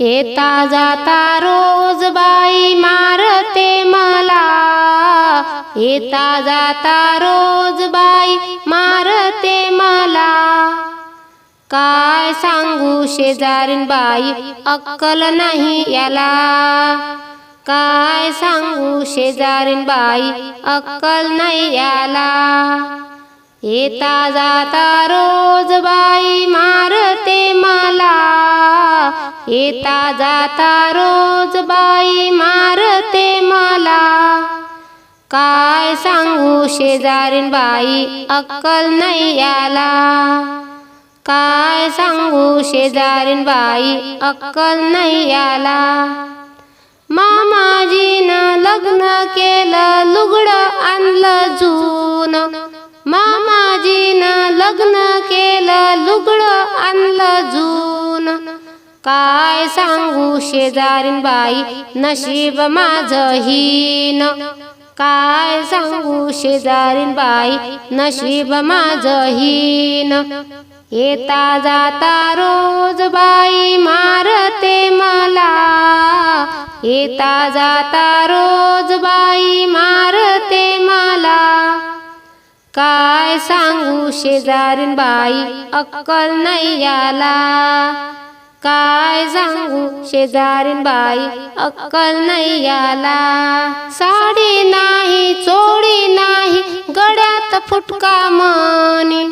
येता जाता रोज बाई मारते मला. येता जाता रोज बाई मारते मला. काय सांगू शेजारीन बाई अक्कल नाही याला. काय सांगू शेजारीन बाई अक्कल नाही याला. येता जाता रोज बाई मारते मला. येता जाता रोज बाई मारते मला. काय सांगू शेजारीन बाई अक्कल नाही आला काय सांगू शेजारीन बाई अक्कल नाही आला मामाजी काय सांगू शेजारीन बाई? नशीब माझं हीन काय सांगू शेजारीन बाई? नशीब माझं हीन येता जाता रोज बाई मारते मला. येता जाता रोज बाई मारते मला. काय सांगू शेजारीन बाई? अक्कल नाही आला काय सांगू शेजारीन बाई? अक्कल नाही याला. साडी नाही चोडी नाही गड्यात फुटका मनी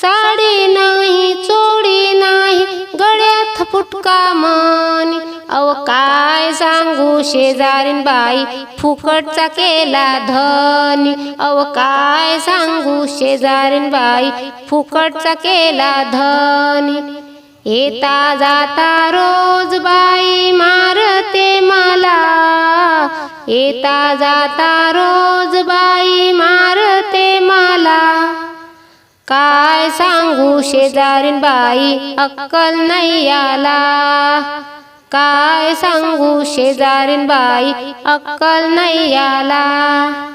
साडी नाही चोडी नाही गड्यात फुटका मनी अव काय सांगू शेजारीन बाई? फुकटचा केला धनी. अव काय सांगू शेजारीन बाई? फुकटचा केला धनी. येता जाता रोज बाई मारते मला. येता जाता रोज बाई मारते मला. काय सांगू शेजारीन बाई अक्कल नाही आला काय सांगू शेजारीन बाई अक्कल नाही आला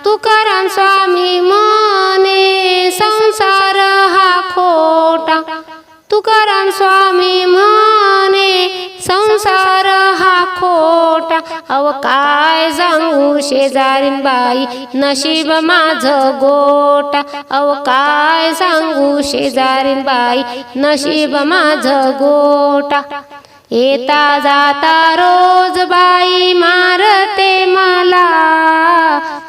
तुकाराम स्वामी मने संसार हा खो अव काय सांगू शेजारीन बाई? नशीब माझं गोटा. अव काय सांगू शेजारीन बाई? नशीब माझं गोटा. येता जाता रोज बाई मारते मला.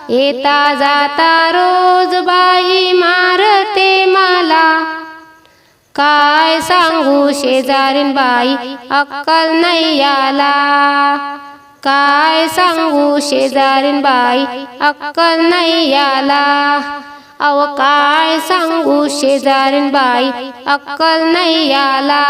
येता जाता रोज बाई मारते मला. काय सांगू शेजारीन बाई? अक्कल नाही आला काय सांगू शेजारीन बाई? अक्कल नाही याला. अव काय सांगू शेजारीन बाई? अक्कल नाही याला.